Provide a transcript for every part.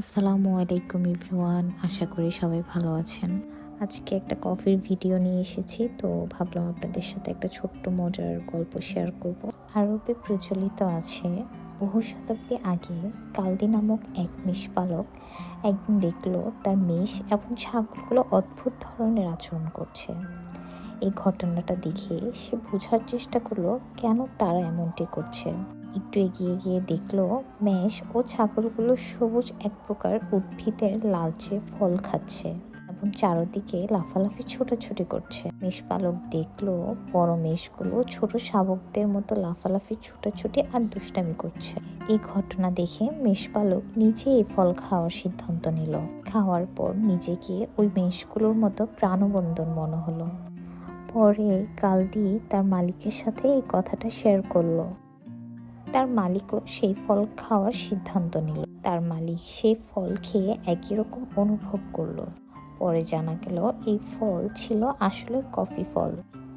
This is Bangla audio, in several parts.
আসসালামু আলাইকুম ইভরিওয়ান আশা করি সবাই ভালো আছেন। আজকে একটা কফির ভিডিও নিয়ে এসেছি, তো ভাবলাম আপনাদের সাথে একটা ছোট্ট মজার গল্প শেয়ার করব। আরবে প্রচলিত আছে, বহু শতাব্দী আগে কালদি নামক এক মেষপালক একদিন দেখল তার মেষ এবং ছাগলগুলো অদ্ভুত ধরনের আচরণ করছে। এই ঘটনাটা দেখে সে বোঝার চেষ্টা করল, কেন তারা এমনটি করছে? একটু এগিয়ে গিয়ে দেখল মেষ ও ছাগলগুলো সবুজ এক প্রকার উদ্ভিদের লালচে ফল খাচ্ছে এবং চারদিকে লাফালাফি ছোটাছুটি করছে। মেষপালক দেখল বড় মেষগুলো ছোট শাবকদের মতো লাফালাফি, ছোটাছুটি আর দুষ্টামি করছে। এই ঘটনা দেখে মেষপালক নিজে এই ফল খাওয়ার সিদ্ধান্ত নিল। খাওয়ার পর নিজেকে ওই মেষগুলোর মতো প্রাণবন্দন মনে হলো। পরে কালদি তার মালিকের সাথে এই কথাটা শেয়ার করল। তার মালিকও সেই ফল খাওয়ার সিদ্ধান্ত নিল। তার মালিক সেই ফল খেয়ে একই রকম অনুভব করল। পরে জানা গেল, এই ফল ছিল আসলে কফি ফল।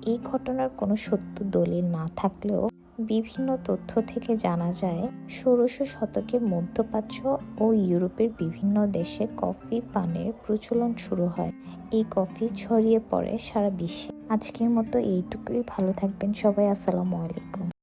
এই ঘটনার কোনো সত্য দলিল না থাকলেও বিভিন্ন তথ্য থেকে জানা যায়, ষোড়শ শতকের মধ্যপ্রাচ্য ও ইউরোপের বিভিন্ন দেশে কফি পানের প্রচলন শুরু হয়। এই কফি ছড়িয়ে পড়ে সারা বিশ্বে। আজকের মতো এইটুকুই। ভালো থাকবেন সবাই। আসসালামু আলাইকুম।